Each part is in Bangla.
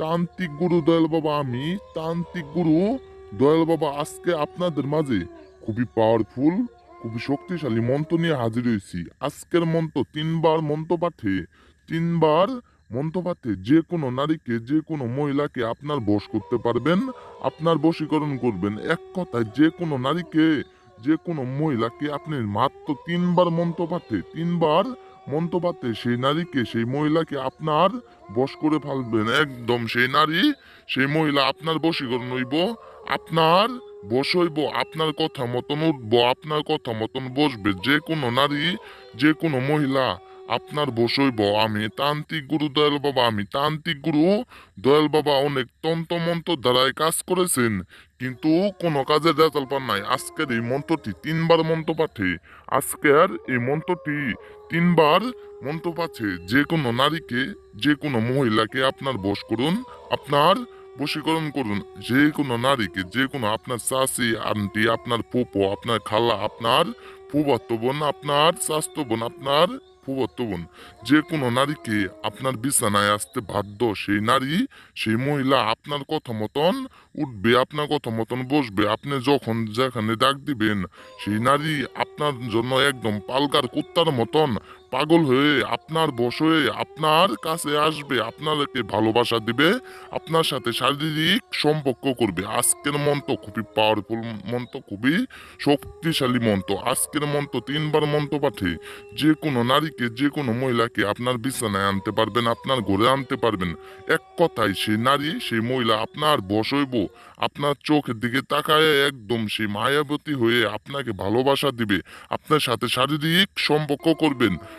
তান্ত্রিক গুরু দয়াল বাবা, আমি তান্ত্রিক গুরু দয়াল বাবা আজকে আপনাদের মাঝে খুবই পাওয়ারফুল খুবই শক্তিশালী মন্ত্র নিয়ে হাজির হয়েছি। আজকের মন্ত্র তিনবার মন্ত্র পাঠে, তিনবার মন্ত্র পাঠে যে কোনো নারীকে, যে কোনো মহিলাকে আপনার বশ করতে পারবেন, আপনার বশীকরণ করবেন। এক কথায় যে কোনো নারীকে, যে কোনো মহিলাকে আপনি মাত্র তিনবার মন্ত্র পাঠে, তিনবার মন্ত্র সেই নারীকে, সেই মহিলাকে আপনার বশ করে ফেলবেন। একদম সেই নারী, সেই মহিলা আপনার বশীকরণ হইব, আপনার বসইব হইব, আপনার কথা মতন উঠবো, আপনার কথা মতন বসবে। যে কোনো নারী, যে কোনো মহিলা আপনার বশ হইব আমি তান্ত্রিক গুরু, দয়াল বাবা, আমি তান্ত্রিক গুরু। দয়াল বাবা অনেক তন্ত্র মন্ত্র দ্বারাই কাজ করেছেন, কিন্তু কোনো কাজের রেজাল্ট পান নাই। আজকের এই মন্ত্রটি তিনবার মন্ত্র পাঠে। আজকের এই মন্ত্রটি তিনবার মন্ত্র পাচ্ছে যে কোনো নারীকে, যে কোনো মহিলাকে আপনার বশ করুন, আপনার বশীকরণ করুন। যে কোনো নারীকে, যে কোনো আপনার চাষি আন্টি, আপনার পোপো আপনার খালা, আপনার ফুবাত্ত বোন আপনার স্বাস্থ্য বোন আপনার ফুবত্ত বোন যে কোনো নারীকে আপনার বিছানায় আসতে বাধ্য সেই নারী, সেই মহিলা আপনার কথা মতন উঠবে, আপনার কথা মতন বসবে। আপনি যখন যেখানে ডাক দিবেন, সেই নারী আপনার জন্য একদম পালকার কুত্তার মতন পাগল হয়ে আপনার বশ হয়ে আপনার কাছে আসবে আপনাকে ভালোবাসা দিবে, আপনার সাথে শারীরিক সম্পর্ক করবে। আজকের মন্ত্র খুবই পাওয়ারফুল মন্ত্র, খুবই শক্তিশালী মন্ত্র। আজকের মন্ত্র তিনবার মন্ত্র পাঠে যে কোনো নারীকে যে কোনো মহিলাকে আপনার বিছানায় আনতে পারবেন, আপনার ঘরে আনতে পারবেন। এক কথায় সেই নারী, সেই মহিলা আপনার বশ হইব, আপনার চোখের দিকে তাকায় একদম সেই মায়াবতী হয়ে আপনাকে ভালোবাসা দিবে, আপনার সাথে শারীরিক সম্পর্ক করবেন।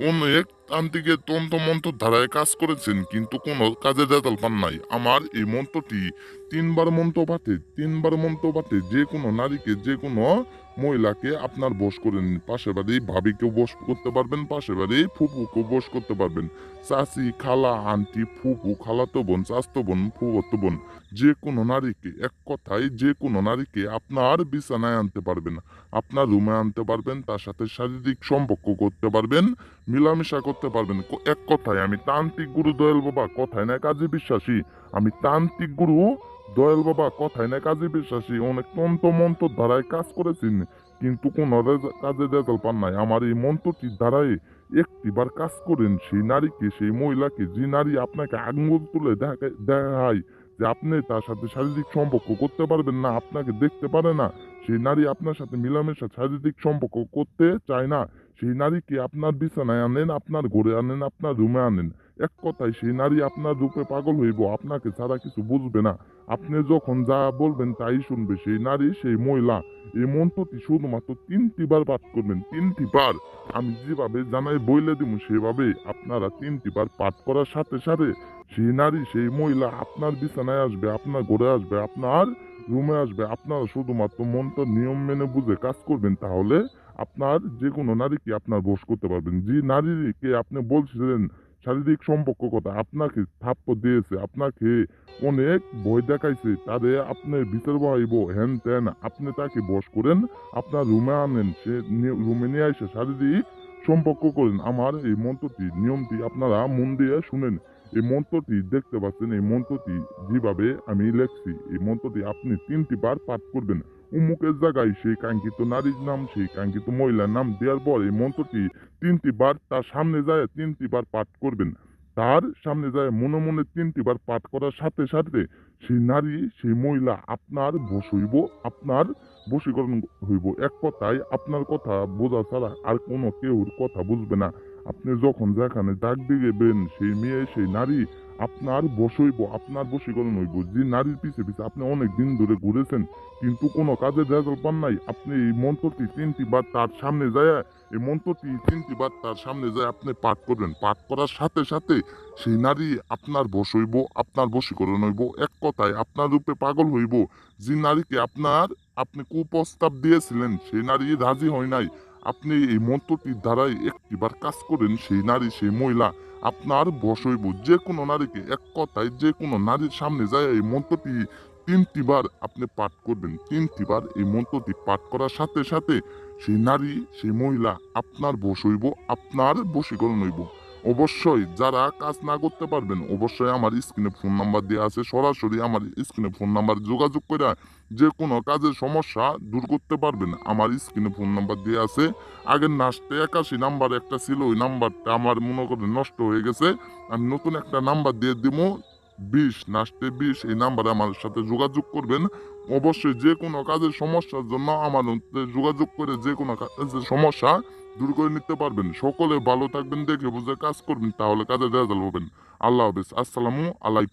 অনেক তান্ত্রিকের তন্ত্র মন্ত্র ধারায় কাজ করেছেন, কিন্তু কোনো কাজের রেজাল্ট পান নাই। আমার এই মন্ত্রটি তিনবার মন্ত্র পাঠে তিনবার মন্ত্র পাঠে যে কোনো নারীকে, যে কোনো মহিলাকে আপনার বশ করে নিন পাশের বাড়ি ভাবিকেও বশ করতে পারবেন পাশের বাড়ি ফুপুকেও বশ করতে পারবেন। চাচি, খালা, আন্টি ফুপু খালাতো বোন চাস্তো বোন ফুবতো বোন, যে কোনো নারীকে, এক কথায় যে কোনো নারীকে আপনার বিছানায় আনতে পারবেন, আপনার রুমে আনতে পারবেন, তার সাথে শারীরিক সম্পর্ক করতে পারবেন মিলামেশা করতে পারবেন। এক কথায়, আমি তান্ত্রিক গুরু দয়াল বাবা কথায় না, কাজে বিশ্বাসী। আমি তান্ত্রিক গুরু দয়াল বাবা কথায় না, কাজে বিশ্বাসী। অনেক তন্ত্র মন্ত্র দ্বারায় কাজ করেছেন, কিন্তু কোনো কাজে রেজাল্ট পান নাই। আমার এই মন্ত্রটির দ্বারাই একটিবার কাজ করেন, সেই নারীকে, সেই মহিলাকে, যে নারী আপনাকে আঙুল তুলে দেখা- দেখায় যে আপনি তার সাথে শারীরিক সম্পর্ক করতে পারবেন না, আপনাকে দেখতে পারে না, সেই নারী আপনার সাথে মিলামেশা শারীরিক সম্পর্ক করতে চায় না। সেই নারীকে আপনার বিছানায় আনেন, আপনার ঘরে আনেন, আপনার রুমে আনেন। এক কথায় সেই নারী আপনার রূপে পাগল হইব, আপনাকে ছাড়া কিছু বুঝবে না। আপনি যখন যা বলবেন তাই শুনবে। সেই নারী, সেই মহিলা, এই মন্ত্রটি শুধুমাত্র তিনটি বার পাঠ করবেন, তিনটি বার। আমি যেভাবে জানাই বইলে দিব সেভাবে আপনারা তিনটি বার পাঠ করার সাথে সাথে সেই নারী, সেই মহিলা আপনার বিছানায় আসবে, আপনার ঘরে আসবে, আপনার রুমে আসবে। আপনারা শুধুমাত্র মন্ত্র, নিয়ম মেনে বুঝে কাজ করবেন, তাহলে আপনার যে কোনো নারীকে আপনার বশ করতে পারবেন। যে নারীকে আপনি বলছিলেন শারীরিক সম্পর্ক কথা, আপনাকে থাপ্প দিয়েছে, আপনাকে অনেক ভয় দেখাইছে, তারে আপনি বিচার বহাইব হ্যান ত্যান আপনি তাকে বশ করেন, আপনার রুমে আনেন, সে রুমে নিয়ে এসে শারীরিক সম্পর্ক করেন। আমার এই মন্ত্রটি, নিয়মটি আপনারা মন দিয়ে শুনেন। এই মন্ত্রটি দেখতে পাচ্ছেন, এই মন্ত্রটি যেভাবে আমি লেখছি, এই মন্ত্রটি আপনি তিনটি বার পাঠ করবেন। উমুকের জায়গায় সেই কাঙ্ক্ষিত নারীর নাম, সেই কাঙ্ক্ষিত মহিলার নাম দেওয়ার পর এই মন্ত্রটি তিনটি বার তার সামনে যায় তিনটি বার পাঠ করবেন। তার সামনে যায়, মনে মনে তিনটি বার পাঠ করার সাথে সাথে সেই নারী, সেই মহিলা আপনার বশ হইব, আপনার বশীকরণ হইব। এক কথায় আপনার কথা বোঝা ছাড়া আর কোনো কেউর কথা বুঝবে না। আপনি যখন যেখানে ডাক দিবেন সেই মেয়ে, সেই নারী, আপনার বসইব, আপনার বশীকরণ হইব। যে নারীর পিছে পিছে আপনি অনেক দিন ধরে ঘুরেছেন, কিন্তু কোনো কাজের রেজাল্ট পান নাই। আপনি এই মন্ত্রটি তিনটি বার তার সামনে যায় এই মন্ত্রটি তিনটি বার তার সামনে যায় আপনি পাঠ করবেন। পাঠ করার সাথে সাথে সেই নারী আপনার বশ হইব আপনার বশীকরণ হইব। এক কথায় আপনার রূপে পাগল হইব। যে নারীকে আপনার, আপনি কুপ্রস্তাব দিয়েছিলেন, সেই নারী রাজি হয় নাই। আপনি এই মন্ত্রটির দ্বারাই একটিবার কাজ করেন, সেই নারী, সেই মহিলা, আপনার বসইব যে কোনো নারীকে এক কথায়, যে কোনো নারীর সামনে যায় এই মন্ত্রটি তিনটিবার আপনি পাঠ করবেন। তিনটিবার এই মন্ত্রটি পাঠ করার সাথে সাথে সেই নারী, সেই মহিলা, আপনার বসইব আপনার বশীকরণ হইব। অবশ্যই, যারা কাজ না করতে পারবেন, অবশ্যই আমার স্ক্রিনে ফোন নাম্বার দেওয়া আছে। সরাসরি আমার স্ক্রিনে ফোন নাম্বার যোগাযোগ করে যে কোনো কাজের সমস্যা দূর করতে পারবেন। আমার স্ক্রিনে ফোন নাম্বার দেওয়া আছে। আগের নাচতে একাশি নাম্বার একটা ছিল, ওই নাম্বারটা আমার মনে করেন নষ্ট হয়ে গেছে। আমি নতুন একটা নাম্বার দিয়ে দিব বিশ, নাচতে বিশ, এই নাম্বারে আমার সাথে যোগাযোগ করবেন। অবশ্যই যে কোনো কাজের সমস্যার জন্য আমার যোগাযোগ করে যে কোনো কাজের সমস্যা দূর করে নিতে পারবেন। সকলে ভালো থাকবেন, দেখে বুঝে কাজ করবেন, তাহলে কাজে রেজাল্ট হবেন। আল্লাহ হাফিজ। আসসালামু আলাইকুম।